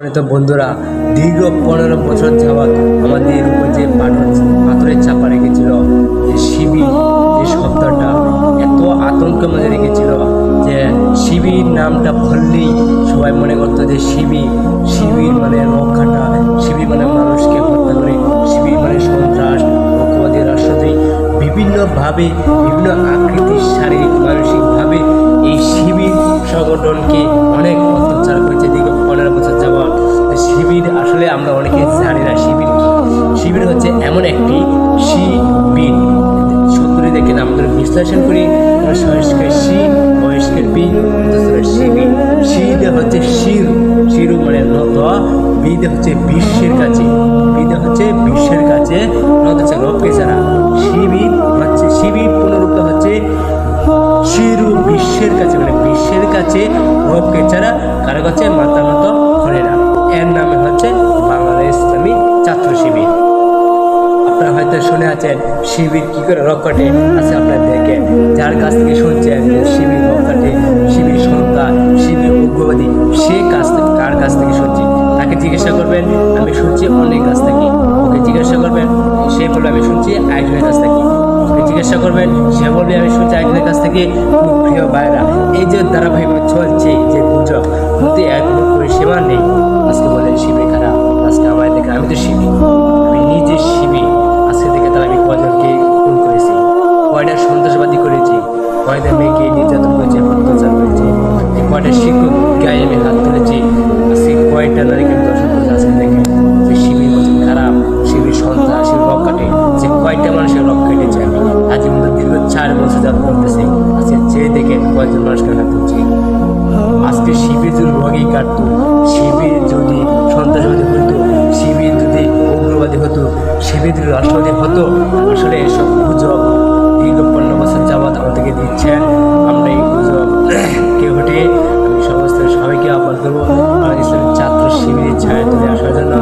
তো বন্ধুরা, দীর্ঘ পনেরো বছর যাবৎ আমাদের উপর যে পাথর পাথরের চাপা রেখেছিল, যে শিবির, যে শব্দটা এত আতঙ্কের মধ্যে রেখেছিল যে শিবির নামটা বললেই সবাই মনে করতো যে শিবির শিবির মানে রক্ষাটা, শিবির মানে মানুষকে হত্যা করে, শিবির মানে সন্ত্রাস ঐক্যবাদী রাষ্ট্রদ্রোহী বিভিন্নভাবে, বিভিন্ন আকৃতির শারীরিক, মানসিকভাবে এই শিবির আমরা অনেকে জানি না শিবির। শিবির হচ্ছে এমন একটি শিবির। সত্তরে দেখে আমাদের বিশ্লেষণ করি সংস্কার শি বয়স্কের বি শিবির। শিদে হচ্ছে শিরু শিরু মানে নত বিদে হচ্ছে বিশ্বের কাছে, বিদে হচ্ছে বিশ্বের কাছে নত হচ্ছে রবকে ছাড়া শিবির হচ্ছে, শিবির পুনরূপ হচ্ছে শিরু বিশ্বের কাছে মানে বিশ্বের কাছে রবকে ছাড়া কারও কাছে মাথা মতো হয়তো শুনে আছেন শিবির কি করে রক আছে আপনারা দেখেন যার কাছ থেকে শুনছেন শিবির রক শিবির সন্তান শিবির উগ্রবাদী, সে কাছ থেকে, কার কাছ থেকে শুনছি? তাকে জিজ্ঞাসা করবেন, আমি শুনছি অনেক কাছ থেকে। ওকে জিজ্ঞাসা করবেন, সে বলবে, আমি শুনছি একজনের কাছ থেকে। ওকে জিজ্ঞাসা করবেন, সে বলবে, আমি শুনছি একজনের কাছ থেকে। প্রিয় ভাইরা এই যে ধারাবাহিক চলছে যে গুজব এর কোনো পরিসীমা নেই। আজকে বলেন শিবির খারাপ। কয়টা মেয়েকে নির্যাতন করেছে অত্যাচার করেছি। কয়টা শিক্ষক গায়ে হাত তুলেছি আজকে কয়টা নারীকে দর্শন করেছি আজকে দেখে যে শিবির খারাপ শিবির সন্ত্রাস শিবির রক কাটে যে কয়টা মানুষের রক কেটেছে। আমি আজ মধ্যে দীর্ঘ চার বছর যাবত করতেছি আজকে যে দেখেন কয়জন মানুষকে হাত তুলছি আজকে শিবির যদি রোগী কাটতো, শিবির যদি সন্ত্রাসবাদী হতো, শিবির যদি উগ্রবাদী হতো, শিবির যদি রাষ্ট্রবাদী হতো, আসলে এসব গুজব দিচ্ছেন। আমরা এই গুজব কে ঘটে আমি সমস্ত সবাইকে আহ্বান করব। ইসলামী ছাত্র শিবিরের ছায়া তুলে আসার জন্য।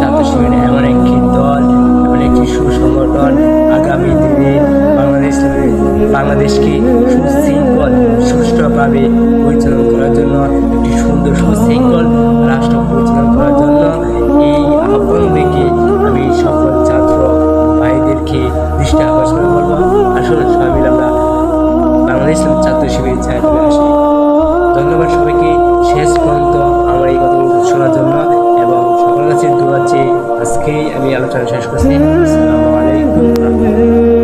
ছাত্র শিবির এমন একটি দল, এমন একটি সুসংগঠন আগামী দিনে বাংলাদেশ বাংলাদেশকে সুশৃঙ্খল, সুষ্ঠুভাবে পরিচালনা করার জন্য একটি সুন্দর সুশৃঙ্খল রাষ্ট্র ধন্যবাদ সবাইকে। শেষ পর্যন্ত আমার এই কথাগুলো শোনার জন্য এবং সকলের কাছে দু আজকেই আমি আলোচনা শেষ করছি। আসসালামু আলাইকুম।